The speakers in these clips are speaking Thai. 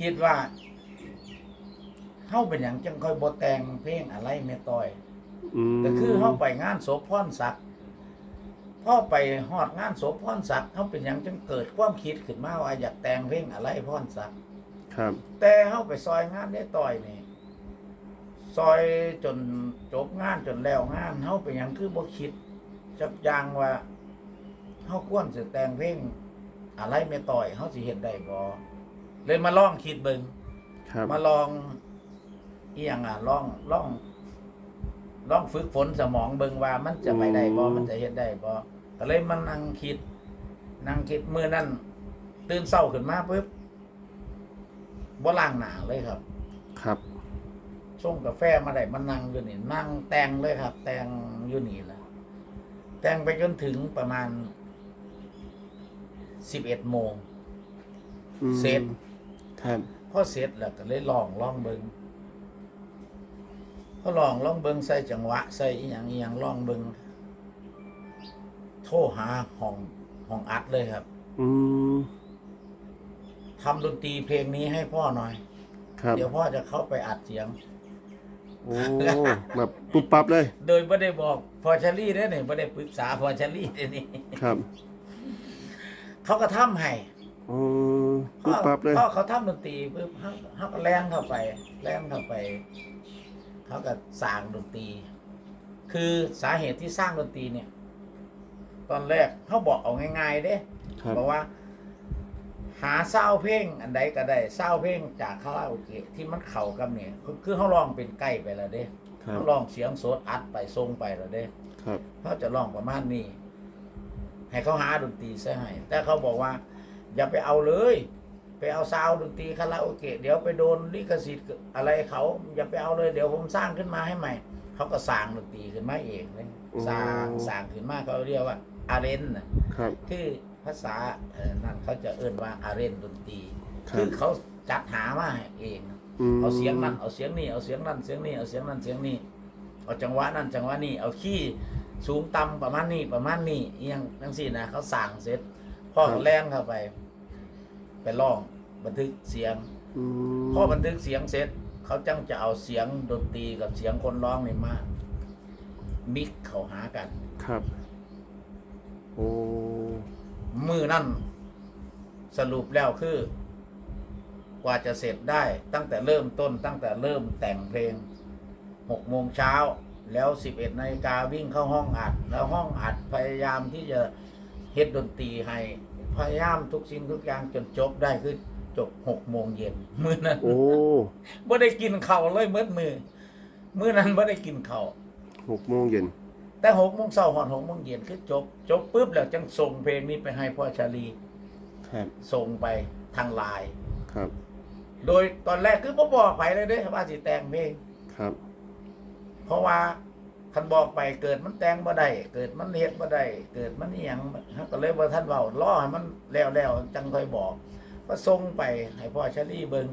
คิดว่าเฮาเป็นหยังจังค่อยบ่แต่งเพลงอะไรแม่ต้อยอืมก็คือเฮาไปงานศพพรศักดิ์พอไปฮอดงานศพพรศักดิ์เฮาเป็นหยังจังเกิดความคิดขึ้นมาว่าอยากแต่งเพลงอะไรพรศักดิ์ครับ แต่เฮาไปซอยงานได้ต่อยนี่ซอยจนจบงานจนแล้วงานเฮาเป็นหยังคือบ่คิดจักอย่างว่าเฮาควรสิแต่งเพลงอะไรแม่ต่อยเฮาสิเฮ็ดได้บ่ เลยมาลองคิดเบิ่งครับมาลองเอียงอะลองลองลองฝึกฝนสมองเบิ่งว่ามันจะไปได้บ่มันจะเฮ็ดได้บ่ก็เลยมานั่งคิด นั่งคิดมื้อนั้นตื่นเช้าขึ้นมาปุ๊บบ่ล้างหน้าเลยครับ ครับส่งกาแฟมาได้มานั่งอยู่นี่นั่งแต่งเลยครับ แต่งอยู่นี่แหละแต่งไปจนถึงประมาณ11โมงอืมเสร็จ ครับ พอเสร็จแล้วก็เลยลองลองเบิงพอลองลองเบิงใส่จังหวะใส่อีหยังอีหยังลองเบิงโทรหาห้องห้องอัดเลยครับอืมทำดนตรีเพลงนี้ให้พ่อหน่อย ครับเดี๋ยวพ่อจะเข้าไปอัดเสียง โอ้แบบปุ๊บปั๊บเลย โดยไม่ได้บอกพอชลี่ได้เนี่ยไม่ได้ปรึกษาพอชลี่เด้นี่ครับ เขาก็ทำให้ โอ้ปุ๊บปั๊บเลยพอเขาทำดนตรีปุ๊บเขาเขาก็แรงเข้าไปแรงเข้าไป เขาก็สร้างดนตรี คือสาเหตุที่สร้างดนตรีเนี่ย ตอนแรกเขาบอกเอาง่ายๆเด้ครับบอกว่า หาเศร้าเพลงอันใดก็ได้เศร้าเพลงจากคาราโอเกะที่มันเข่ากับเนี่ยคือคือเขาลองเป็นใกล้ไปแล้วเด้ครับเขาลองเสียงสดอัดไปทรงไปแล้วเด้ครับเขาจะลองประมาณนี้ให้เขาหาดนตรีซะให้แต่เขาบอกว่า อย่าไปเอาเลย ไปเอาซาวด์ดนตรีคาราโอเกะเดี๋ยวไปโดนลิขสิทธิ์อะไรเขาอย่าไปเอาเลยเดี๋ยวผมสร้างขึ้นมาให้ใหม่ เขาก็สร้างดนตรีขึ้นมาเองเลยสร้างสร้างขึ้นมาเขาเรียกว่าอาเรนนะครับ คือภาษาเอ่อนั่นเขาจะเอ่นว่าอาเรนดนตรีครัคืบอเขาจัดหามาให้เอง มเอาเสียงนั้นเอาเสียงนี้เอาเสียงนั้นเสียงนี้เอาเสียงนั้นเสียงนี้เอาจังหวะนั้นจังหวะนี้เอาขี้สูงต่ำประมาณนี้ประมาณนี้เอียงทั้งสี่นะเขาสั่งเสร็จพ่อก็แล่นเข้าไป ไปร้องบันทึกเสียงอืมพอบันทึกเสียงเสร็จ เขาจังจะเอาเสียงดนตรีกับเสียงคนร้องนี่มามิกเข้าหากัน ครับ โอ้มือนั่นสรุปแล้วคือ กว่าจะเสร็จได้ ตั้งแต่เริ่มต้น ตั้งแต่เริ่มแต่งเพลงหกโมงเช้าแล้วสิบเอ็ดนาฬิกาวิ่งเข้าห้องอัด แล้วห้องอัดพยายามที่จะเฮ็ดดนตรีให้ พยายามทุกสิ่งทุกอย่างจนจบได้คือจบหกโมงเย็นมือนั้นโอ้ไม่ได้กินข้าวเลยเมื่อมือมือนั้นไม่ได้กินข้าวหกโมงเย็นแต่หกโมงเช้าหอดหกโมงเย็นคือจบ จบปุ๊บแล้วจังส่งเพลงนี้ไปให้พ่อชาลีครับส่งไปทางไลน์ครับ โดยตอนแรกคือบ่บอกไปเลยเด้ว่าสิแต่งเพลงครับ เพราะว่า คันบอกไปเกิดมันแต่งบ่ได้เกิดมันเฮ็ดบ่ได้เกิดมันอีหยังก็เลยบ่ทันเว้ารอให้มันแล้วๆจังค่อยบอกก็ส่งไปให้พ่อชาลีเบิ่ง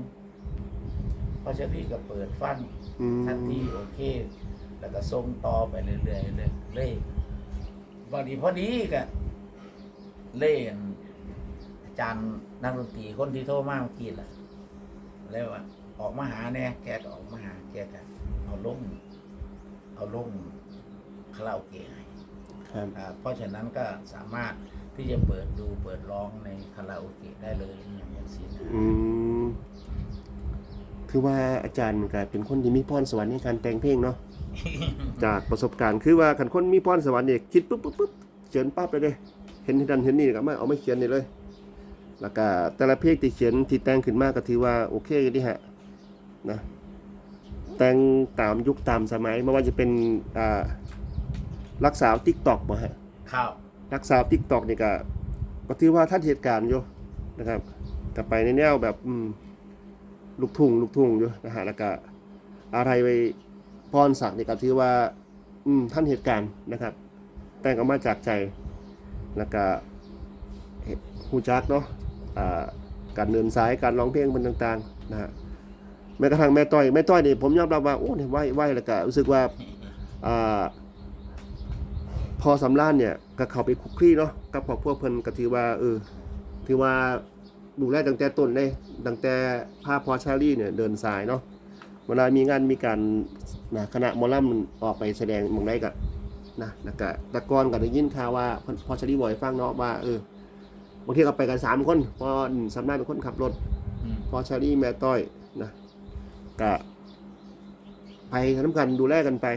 พ่อชาลีก็เปิดฟังอืมทันทีโอเค แล้วก็ส่งต่อไปเรื่อยๆเลยเลยพอดีพอดีก็เล่นอาจารย์นักดนตรีคนที่โทรมาเมื่อกี้ล่ะแล้วว่าออกมาหาแน่แกก็ออกมาหาแกก็เอาลง เอาลงคาราโอเกะให้ครับ อ่าเพราะฉะนั้นก็สามารถที่จะเปิดดูเปิดร้องในคาราโอเกะได้เลยอย่างนี้สินะอืมคือว่าอาจารย์ก็เป็นคนที่มีพรสวรรค์ในการแต่งเพลงเนาะ จากประสบการณ์คือว่าคันคนมีพรสวรรค์เนี่ยคิดปุ๊บปุ๊บปุ๊บเขียนปั๊บเลยเด้เห็นที่ดันเห็นนี่ก็มาเอามาเขียนนี่เลย แล้วก็แต่ละเพลงที่เขียนที่แต่งขึ้นมาก็ถือว่าโอเคอยู่ดีฮะนะ แต่งตามยุคตามสมัยไม่ว่าจะเป็นอ่ารักษาทิกตอกบ่ฮะครับ รักษาทิกตอกนี่ก็ก็ถือว่าท่านเหตุการณ์อยู่นะครับก็ไปในแนวแบบอืมลูกทุ่งลูกทุ่งอยู่นะฮะแล้วก็อะไรไปพรศักดิ์นี่ก็ถือว่า อืมท่านเหตุการณ์นะครับ แต่งออกมาจากใจแล้วก็เฮ็ดฮูจักเนาะอ่าการเดินสายการร้องเพลงมันต่างๆนะฮะ แม้กระทั่งแม่ต้อยแม่ต้อยนี่ผมยอมรับว่าโอ้เนี่ยไหวไหวแล้วก็รู้สึกว่าอ่าพอสำล้านเนี่ยก็เข้าไปคุกคลีเนาะกับครอบครัวเพิ่นก็ถือว่าเออถือว่าดูแลตั้งแต่ต้นเลยตั้งแต่ภาพพอชาลี่เนี่ยเดินสายเนาะเวลามีงานมีการนะคณะหมอลำออกไปแสดงหมองได้กับนะแล้วก็แตะกอนก็ได้ยินข่าวว่าพอพอชาลี่บอยฟังเนาะว่าเออบางทีก็ไปกันสามคนพอสำนักเป็นคนขับรถอืมพอชาลี่แม่ต้อยนะ ก็ไปน้ำกันดูแลกันไป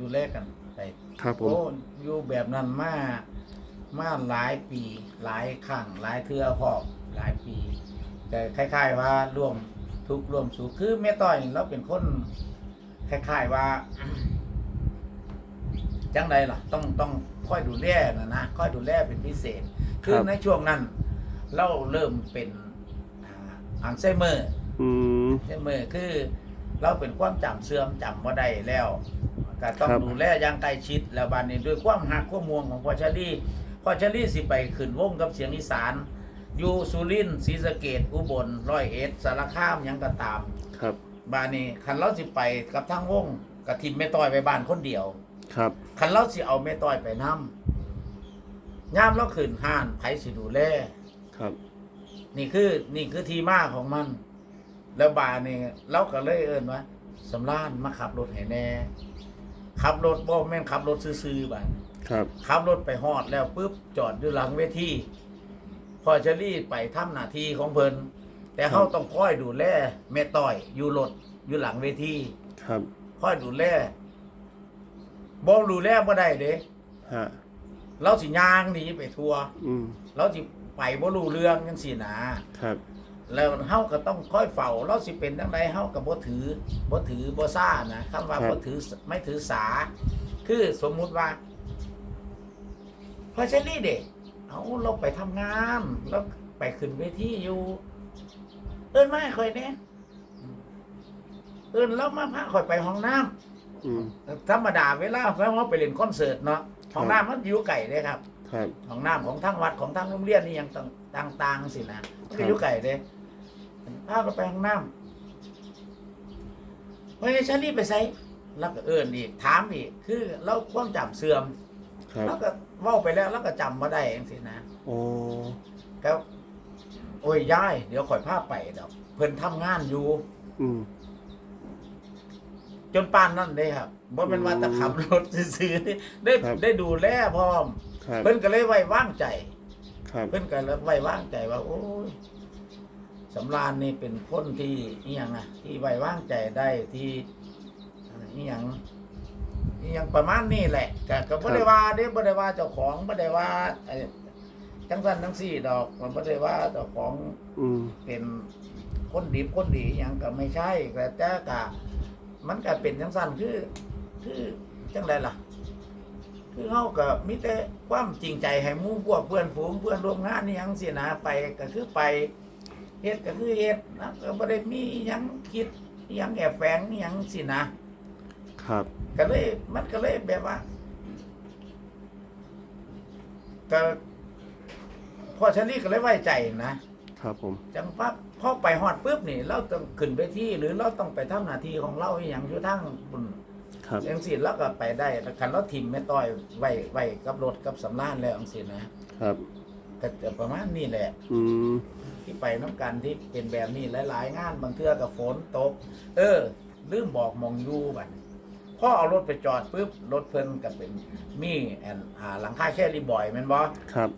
ดูแลกันไปครับผมโอ้อยู่แบบนั้นมามาหลายปี หลายครั้งหลายเทื่อพอหลายปี แต่คล้าย ๆ ว่าร่วมทุกข์ร่วมสุขคือแม่ต้อยนี่เราเป็นคนคล้ายๆว่าจังใดล่ะ ต้องต้องค่อยดูแลนะนะค่อยดูแลเป็นพิเศษ คือครับในช่วงนั้น เราเริ่มเป็นอ่าอัลไซเมอร์ อืม ใช่ไหมคือ เราเป็นความจำเสื่อมจำว่าได้แล้วก็ต้องครับ ดูแลอย่างใกล้ชิดแล้วบานนี้ด้วยความหักความมวงของพ่อชาลีพ่อชาลีสิไปขึ้นวงกับเสียงอีสาน อยู่สุรินทร์ศรีสะเกดอุบลร้อยเอ็ดสารคามหยังก็ตาม ครับ บานนี้คันเราสิไปกับทางวงกับทีมแม่ต้อยไปบ้านคนเดียว ครับ คันเราสิเอาแม่ต้อยไปนํยามเราขึ้นห้านไผสิดูแล ครับ นี่คือนี่คือที่มาของมัน แล้วบาเนี่ยเราก็เลยเอิ้นว่าสำรานมาขับรถให้แน่ขับรถบ่แม่นขับรถซื่อๆบาดครับ ขับรถไปฮอดแล้วปุ๊บจอดอยู่หลังเวทีพอจะรีบไปทำหน้าที่ของเพิ่นแต่เขาต้องคอยดูแลแม่ต้อยอยู่รถอยู่หลังเวทีครับคอยดูแลบ่ดูแลบ่ได้เด้ฮะเราสิย่างหนีไปทัวร์อืมเราสิไปบ่รู้เรื่องจังซี่นะครับ แล้วเฮาก็ต้องค่อยเฝ้าเราสิเป็นจังไดเฮาก็บ่ถือบ่ถือบ่ซ่านะคำว่าครับบ่ถือไม่ถือสา คือสมมุติว่าพอเชลี่เด็กเอาเราไปทำงานแล้วไปขึ้นเวทีอยู่ เอิ้นมาให้ค่อยแน่เอิ้นแล้วมาพาค่อยไปห้องน้ำอืมธรรมดาเวลาเฮาไปเล่นคอนเสิร์ตเนาะห้องน้ำมันอยู่ไกลเด้ครับครับ ของน้ำของทั้งวัดของทั้งโรงเรียนนี่ยังต่างต่างๆสินะมันก็อยู่ไก่เด้ พาก็ไปห้องน้ำเฮ้ยฉันรีบไปใส่แล้วก็เอื่นอีกถามอีกคือเราความจำเสื่อมครับแล้วก็เว้าไปแล้วแล้วก็จำมาได้เองสินะโอ้ก็โอ้ยยายเดี๋ยวข่อยพาไปดอกเพิ่นทำงานอยู่ อืม จนปานนั่นเด้ครับบ่เป็นว่าแตะขับรถซื้อๆนี่ได้ครับ ได้ดูแลพร้อม ครับเพิ่นก็เลยไว้วางใจ ครับ เพื่อนกันแล้วไว้วางใจว่า โอ้ย สำราญนี่เป็นคนที่อีหยังอะที่ไว้วางใจได้ที่อะไรอีหยังอีหยังประมาณนี้แหละแต่ก็บ่ได้ว่าเด้บ่ได้ว่าเจ้าของบ่ได้ว่าไอ้จังซั่นจังซี่ดอกมันบ่ได้ว่าเจ้าของอืมเป็นคนดีคนดีอหย่างก็ไม่ใช่แต่แต่กะมันก็เป็นจังซั่นคือ คือจังไดล่ะ คือเฮาก็มีแต่ความจริงใจให้หมู่พวกเพื่อนฝูงเพื่อนร่วมงานนี่หยังสินะไปก็คือไป เฮ็ดก็คือเฮ็ดนะก็บ่ได้มีหยังคิดอิหยังแอบแฝงอิหยังสินะครับ ก็เลยมันก็เลยแบบว่าก็พ่อชลีก็เลยไว้ใจนะครับผม จังปั๊บพอไปฮอดปุ๊บนี่ เราต้องขึ้นไปที่ หรือเราต้องไปทำหน้าที่ของเราอหย่างอยู่ทั้งบุญครับจังสิเราก็ไปได้แต่คันเราทิมแม่ต้อยไว้ไว้กับรถกับสำรานแล้วจังสินะครับ ก็จะประมาณนี้แหละ อืม ที่ไปน้ำกันที่เป็นแบบนี้หลาย ๆ งานบางเทื่อกับฝนตก เออ ลืมบอกมองอยู่บัดพ่อเอารถไปจอดปุ๊บรถเพิ่นก็เป็นมีแอนอ่าหลังคาแค่รีบอยแม่นบ่ครับ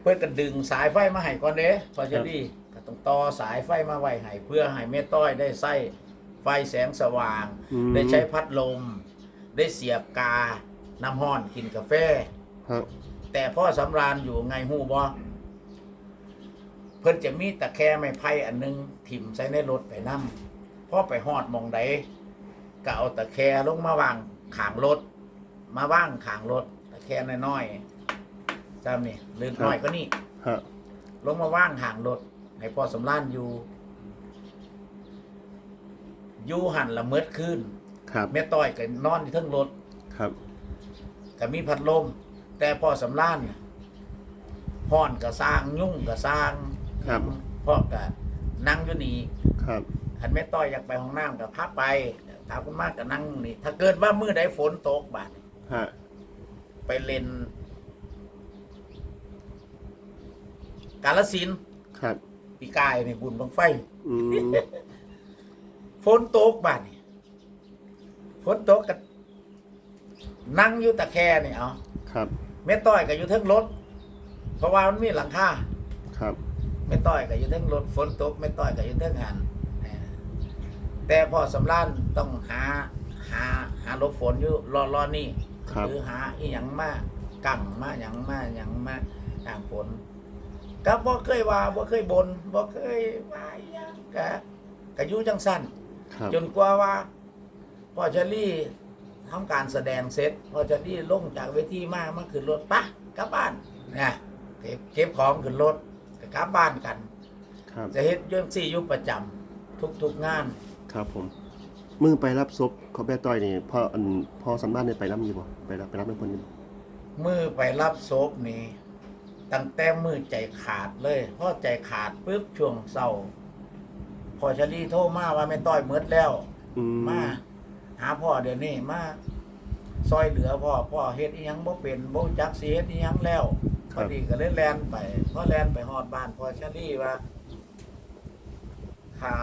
เพื่อนก็ดึงสายไฟมาให้ก่อนเด้พอจะดีก็ต้องต่อสายไฟมาไว้ให้เพื่อให้แม่ต้อยได้ใส่ไฟแสงสว่าง อืม ได้ใช้พัดลม ได้เสียบกา น้ำห้อนกินกาแฟ ครับ แต่พ่อสำราญอยู่ไงหูบ่เพิ่นจะมีตะแคร่ไม้ไผ่อันหนึงถิ่มใส่ในรถไปนํพ่อไปฮอดหมองใดก็เอาตะแคร่ลงมาวางขางรถ มาว่างขางรถ ตะแคร่น้อยๆจำนี่หรือน้อยก็นี่ฮะลงมาว่างห่างรถให้พ่อสำรานอยู่ อยู่หันละเมิดขึ้นครับแม่ต้อยก็นอนที่เทั้งรถครับก็มีพัดลม แต่พ่อสำรานน่ะห้อนก็สร้างยุ่งก็สร้างครับ พ่อก็นั่งอยู่นี่ครับคันแม่ต้อยอยากไปห้องน้ำก็พักไปถามคุณมากก็นั่งนี่ถ้าเกิดว่ามือใดฝนตกบาดนี้ฮะไปเล่นกาลสินธุ์ครับปีกายนี่บุญบังไฟอืมฝนตกบ้านนี่ฝนตกก็นั่งอยู่ตะแคร่นี่เอาครับ แม่ต้อยก็อยู่เทิงรถ เพราะว่ามันมีหลังคาครับแม่ต้อยก็อยู่เทิงรถฝนตกแม่ต้อยก็อยู่เทิงหันเออแต่พอสำรานต้องหาหาหาหลบฝนอยู่รอรอนี่ครับ หรือหาอีหยังมากั่งมาหยังมาหยังมาทางฝนก็บ่เคยว่าบ่เคยบนบ่เคยว่าอิหยังก็ก็อยู่จังสั้น ครับ จนกว่าว่าพอเชอรี่ ทำการแสดงเสร็จพอเชอรี่ลงจากเวทีมามาขึ้นรถปะกลับบ้านนะเก็บเก็บของขึ้นรถก็กลับบ้านกัน ครับ จะเฮ็ดเรื่องสี่อยุประจำทุกๆงานครับผม มือไปรับศพเขาแม่ต้อยนี่พ่ออันพ่อสำนักเนี่ยไปรับอยู่บ่ไปรับไปรับเป็นคนอยู่บ่มือไปรับศพนี่ตั้งแต่มือใจขาดเลยพอใจขาดปุ๊บช่วงเศร้าพอเชอรี่โทรมาว่าไม่ต้อยเมืดแล้ว อืมมา หาพ่อเดี๋ยวนี้มาซอยเหลือพ่อพ่อเฮ็ดอีหยังบ่เป็นบ่รู้จักสิเฮ็ดอีหยังแล้วพอดีก็เลยแล่นไปพอแล่นไปฮอดบ้านพ่อชาลี่ว่าค่า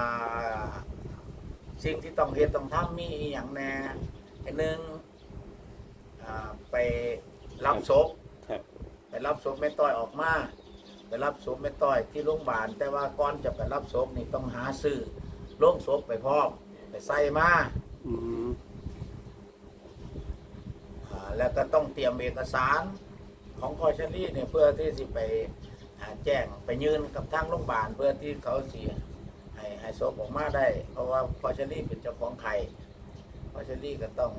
สิ่งที่ต้องเฮ็ดต้องทำมีอีหยังแหน่ไอ้หนึ่งอ่าไปรับศพครับไปรับศพแม่ต้อยออกมาไปรับศพแม่ต้อยที่โรงพยาบาลแต่ว่าก่อนจะไปรับศพนี่ต้องหาซื้อโรงศพไปพร้อมไปใส่มา อืมอ่าแล้วก็ต้องเตรียมเอกสารของพอชลี่เนี่ยเพื่อที่สิไปอ่าแจ้งไปยืนกับทางโรงพยาบาลเพื่อที่เขาเสียให้ให้ศพออกมาได้ เพราะว่าพอชลี่เป็นเจ้าของไข่พอชลี่ก็ต้อง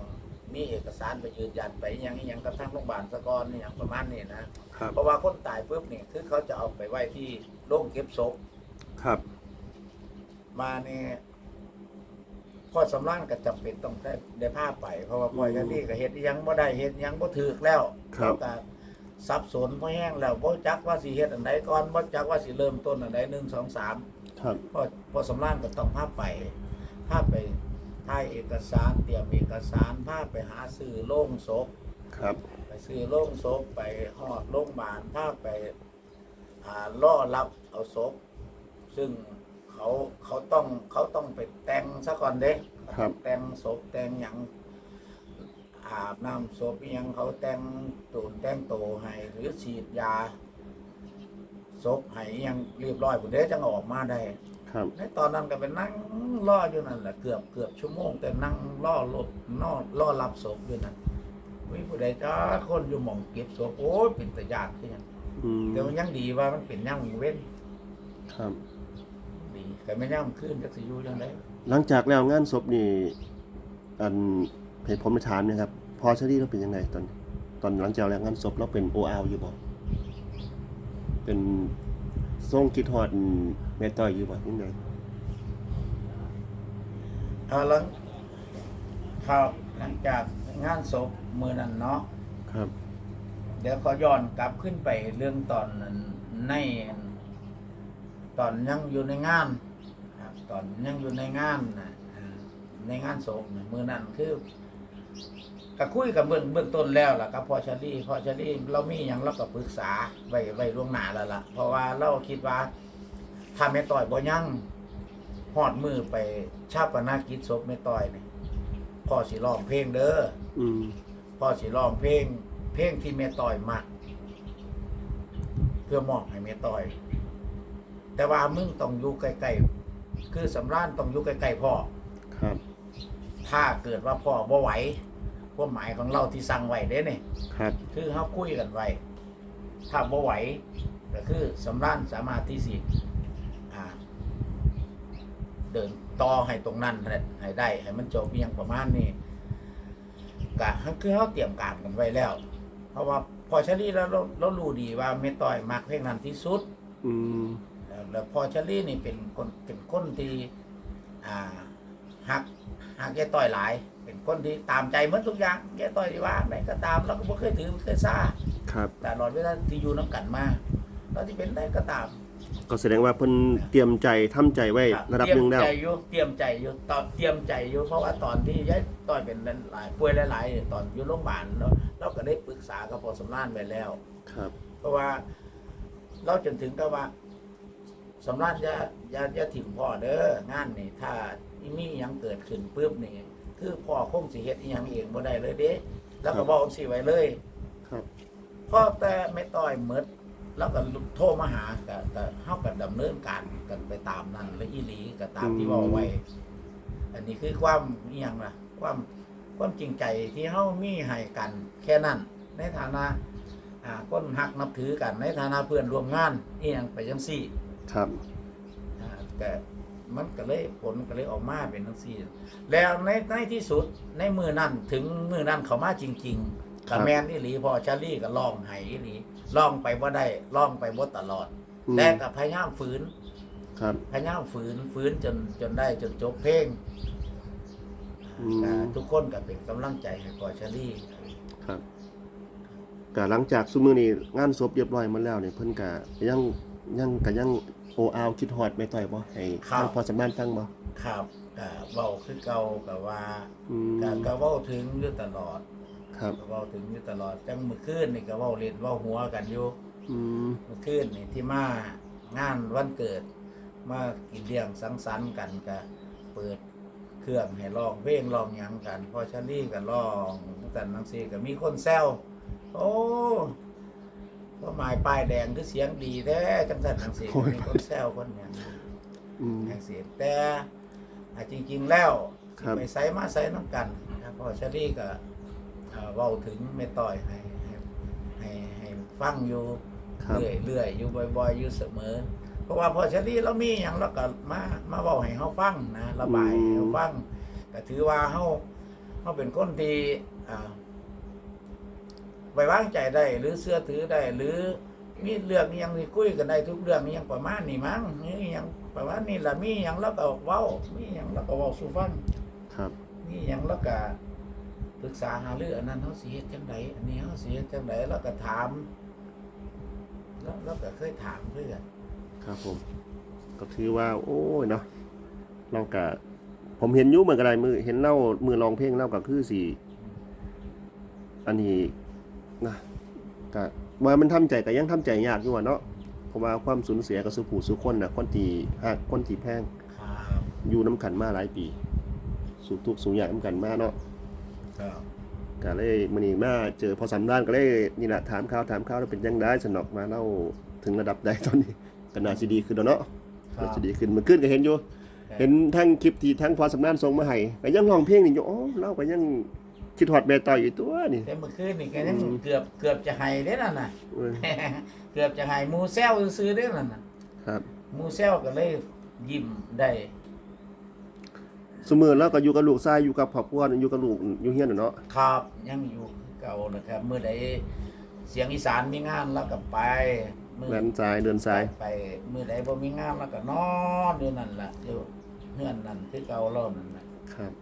มีเอกสารไปยืนยันไปอยังอหยังกับทางโรงพยาบาลสะกอนอหย่างประมาณนี้นะ ครับ เพราะว่าคนตายปุ๊บเนี่ยคือเขาจะเอาไปไว้ที่โรงเก็บศพ ครับ มาเนี่ย พ่อสำรานก็จำเป็นต้องได้ได้ผ้าไป เพราะว่าพ่อชลี่ก็เฮ็ดอิหยังบ่ได้เฮ็ดอิหยังบ่ถูกแล้วครับเขาก็สับสนพ่อแห้งแล้วบ่จักว่าสิเฮ็ดอันใดก่อนบ่จักว่าสิเริ่มต้นอันใดหนึ่งสองสามครับ พ่อพ่อสำรานก็ต้องพาไปพาไปถ่ายเอกสารเตรียมเอกสารพาไปหาซื้อโล่งศพ ครับ ไปซื้อโล่งศพไปฮอดโรงพยาบาลพาไปอ่าล่อรับเอาศพซึ่ง เขาเขาต้องเขาต้องไปแต่งซะก่อนเด้ครับ แต่งศพแต่งหยังอาบน้ำศพอิหยังเขาแต่งตูนแต่งโตให้หรือฉีดยาศพให้อิหยังเรียบร้อยผมเด้จังเอาออกมาได้ ครับ ในตอนนั้นก็เป็นนั่งรออยู่นั่นแหละเกือบเกือบชั่วโมง แต่นั่งรอรถนอรอรับศพอยู่นั่นวิผู้ใดจ้าคนอยู่หม่องเก็บศพโอ้ยเป็นตะยานที่ยังอืมแต่มันยังดีว่ามันเป็นยังเว้นครับดี แต่ไม่ยังขึ้นจักสิอยู่ยังไงหลังจากแล้วงานศพนี่อันเหตุผมไปถามเนะครับ พอเชอรี่เราเป็นยังไงตอน ตอนหลังจากแล้วงานศพเราเป็นโออาอยู่บ่เป็นทรงคิดฮอดแม่ต้อยอยู่บ่ยังไงเอาหลังครับหลังจากงานศพมือนั้นเนาะครับ เดี๋ยวขอย้อนกลับขึ้นไปเรื่องตอนนั้นในตอนยังอยู่ในงานครับ ตอนยังอยู่ในงานนะอ่าในงานศพน่ะมือนั้นคือก็คุยกับเบื้องเบื้องต้นแล้วล่ะครับพอชาลี่พอชาลี่เรามีอย่างเราก็ปรึกษาไว้ไว้ล่วงหน้าแล้วล่ะเพราะว่าเราคิดว่าถ้าแม่ต่อยบ่ยังหอดมือไปชาปนากิจศพแม่ต่อยเนี่ยพ่อสิร้องเพลงเด้ออืมพ่อสิร้องเพลง เพลงที่แม่ต้อยมักเพื่อมอบให้แม่ต้อย แต่ว่ามึงต้องอยู่ใกล้ๆ คือสำรานต้องอยู่ใกล้ๆพ่อ ครับ ถ้าเกิดว่าพ่อบ่ไหวความหมายของเราที่สั่งไว้เด้เนี่ยครับ คือเขาคุยกันไว้ ถ้าบ่ไหวก็คือสำรานสามารถที่สิอ่า เดินต่อให้ตรงนั้นให้ได้ ให้มันจบเพียงประมาณนี้กะคือเขาเตรียมการกันไว้แล้ว เพราะว่าพอชลีแล้วเราเรารู้ดีว่าเมต้อยมักเพลงนั้นที่สุด อืม แล้วแล้วพอชลีนี่เป็นคนเป็นคนที่อ่าหักหักแกต้อยหลาย เป็นคนที่ตามใจเหมือนทุกอย่างแกต้อยที่ว่าไหนก็ตามเราก็บ่เคยถือบ่เคยซ่าครับ แต่หลอดเวลาที่อยู่น้ำกันมาเราที่เป็นได้ก็ตามก็แสดงว่าเพิ่นเตรียมใจทำใจไว้ครับระดับหนึ่งแล้วเตรียมใจอยู่เตรียมใจอยู่ตอนเตรียมใจอยู่เพราะว่าตอนที่ยายต้อยเป็นหลายป่วยหลายๆตอนอยู่โรงพยาบาลเราเราก็ได้ปรึกษากับพอสำนานไปแล้ว ครับ เพราะว่า เราจนถึงกับว่า สำราญอย่าอย่าอย่าถิ่มพ่อเด้องานนี่ถ้าอีมีหยังเกิดขึ้นปุ๊บนี่คือพ่อคงสิเฮ็ดอีหยังเองบ่ได้เลยเด้ แล้วก็บอกสิไว้เลยครับพ่อแต่ไม่ต้อยหมดแล้วก็โทรมาหาก็ก็เฮาก็ดำเนินการกันไปตามนั้นและอีหลีก็ตามที่เว้าไว้ อันนี้คือความอีหยังล่ะ ความความจริงใจที่เฮามีให้กันแค่นั้น ในฐานะอ่าคนหักนับถือกันในฐานะเพื่อนร่วมงานอีหยังไปจังซี่ ครับอ่าแต่มันก็เลยผลก็เลยออกมาเป็นจังซี่ แล้วในในที่สุดในมือนั้นถึงมือนั้นเขามาจริงๆครักับบแมนอีหลีพอชาลี่ก็ลองให้อีหลีลองไปบ่ได้ลองไปบ่ตลอดอืม แต่ก็พยายามฝืน ครับพยายามฝืนฝืนจนจนได้จนจบเพลงอืมอ่าทุกคนก็เป็นกำลังใจให้พอชาลี่ ครับก็หลังจากซุมื้อนี้งานศพเรียบร้อยหมาแล้วเนี่ยเพิ่นก็ยังยังก็ยัง โออาวคิดฮอดไม่ต่อยบ่ให้ทางพอสำนานฟังบ่ครับก็เว้าคือเก่าก็ว่าอืมก็ก็เว้าถึงอยู่ตลอดครับก็เว้าถึงอยู่ตลอดจังมื้อคืนนี่ก็เว้าเล่นเว้าหัวกันอยู่อืมเมื่อคืนนี่ที่มางานวันเกิด มากินเลี้ยงสังสรรค์กันก็เปิดเครื่องให้ร้องเพลงร้องหยังกันพอชาลี่ก็ร้องกันนังซีก็มีคนแซวโอ้ ก็หมายป้ายแดงคือเสียงดีแท้จังสันนังซีก็มีคนแซวคนหยังอืมแห่งเสียงแต่อ่าจริง ๆแล้วครับ ไปใส่มาใส่น้ำกันนะครับพอชาลี่ก็อ่าเว้าถึงไม่ต่อยให้ให้ให้ให้ฟังอยู่ ครับ เรื่อยเรื่อยอยู่บ่อยๆอยู่เสมอ เพราะว่าพอชลีเรามีอย่างเราก็มามาเว้าให้เฮาฟังนะระบายให้เฮาฟังก็ถือว่าเฮาเฮาเป็นคนที่อ่า ไว้วางใจได้ หรือเชื่อถือได้ หรือมีเรื่องอิหยังที่คุยกันได้ทุกเรื่องอิหยังประมาณนี้มั้งนี่อหยังประมาณนี้ล่ะมีอหยังเราก็เว้ามีอหยังเราก็เว้าสู่ฟังครับ มีอหยังเราก็ปรึกษาหารืออันนั้นเฮาสิเฮ็ดจังไดอันนี้เฮาสิเฮ็ดจังไดแล้วก็ถาม แล้วเราก็เคยถามเพื่อนครับผม ก็ถือว่า โอ้ยเนาะเราก็ผมเห็นอยู่เหมือนกันได้มือเห็นเล่ามือร้องเพลงเล่าก็คือสิอันนี้ นะก็ว่ามันทำใจก็ยังทำใจยากอยู่อะเนาะเพราะว่าความสูญเสียกับสุผู้สุคนน่ะคนที่ฮักคนที่แพงครับอยู่น้ำกันมาหลายปีสุขทุกข์สูงอย่างน้ำกันมาเนาะครับก็เลยมื้อนี้มาเจอพอสำด้านก็เลยนี่แหละถามข่าวถามข่าวแล้วเป็นยังไงสนอกมาเล่าถึงระดับใดตอนนี้ก็น่าสิดีขึ้นแล้วเนาะน่าสิดีขึ้นเมื่อคืนก็เห็นอยู่เห็นทั้งคลิปที่ทั้งพอสำนานส่งมาให้ก็ยังร้องเพลงนี่อยู่อ๋อเล่าก็ยัง คิดฮอดแม่ต่อยอยู่ตัวนี่ แต่เมื่อคืนนี่ก็ยังอืม เกือบเกือบจะให้เด้นั่นน่ะ เออ เกือบจะให้หมูเซลซื้อๆเด้นั่นน่ะครับ หมูเซลก็เลยยิ้มได้สมือแล้วก็อยู่กับลูกชายอยู่กับครอบครัวอยู่กับลูกอยู่เฮียนน่ะเนาะครับยังอยู่คือเก่านะครับเมื่อใดเสียงอีสานมีงานแล้วก็ไปมื้อแล่นซ้ายเดินซ้าย ไปเมื่อใดบ่มีงานแล้วก็นอนอยู่นั่นล่ะอยู่เฮือนนั่นคือเก่าเรานั่นน่ะครับอ